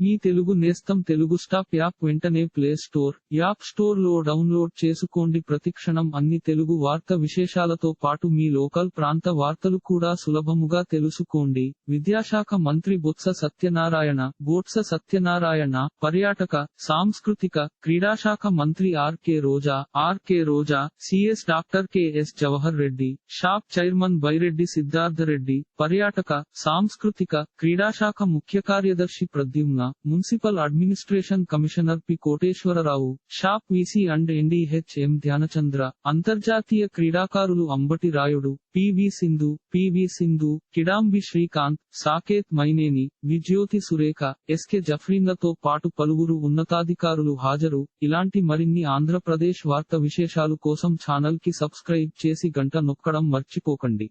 మీ తెలుగు నేస్తం Telugu stop app వెంటనే play store app స్టోర్లో డౌన్లోడ్ చేసుకోండి. ప్రతిక్షణం అన్ని తెలుగు వార్త విశేషాలతో పాటు మీ లోకల్ ప్రాంత వార్తలు కూడా సులభముగా తెలుసుకోండి. విద్యాశాఖ మంత్రి బొత్స సత్యనారాయణ బోట్స సత్యనారాయణ పర్యాటక సాంస్కృతిక క్రీడాశాఖ మంత్రి RK Roja RK Roja CS doctor KS Jawahar Reddy షాప్ చైర్మన్ బైరెడ్డి సిద్ధార్థ రెడ్డి పర్యాటక సాంస్కృతిక క్రీడాశాఖ ముఖ్య కార్యదర్శి Pradyumna municipal administration commissioner P. Koteswararao shop VC and NDH M Dhyanchand అంతర్జాతీయ క్రీడాకారులు Ambati Rayudu PV Sindhu PV Sindhu Kidambi Srikanth Saketh Myneni Vijyothi Surekha SK జఫ్రీన్లతో పాటు పలువురు ఉన్నతాధికారులు హాజరు. ఇలాంటి మరిన్ని ఆంధ్రప్రదేశ్ వార్త విశేషాలు కోసం ఛానల్కి సబ్స్క్రైబ్ చేసి గంట నొక్కడం మర్చిపోకండి.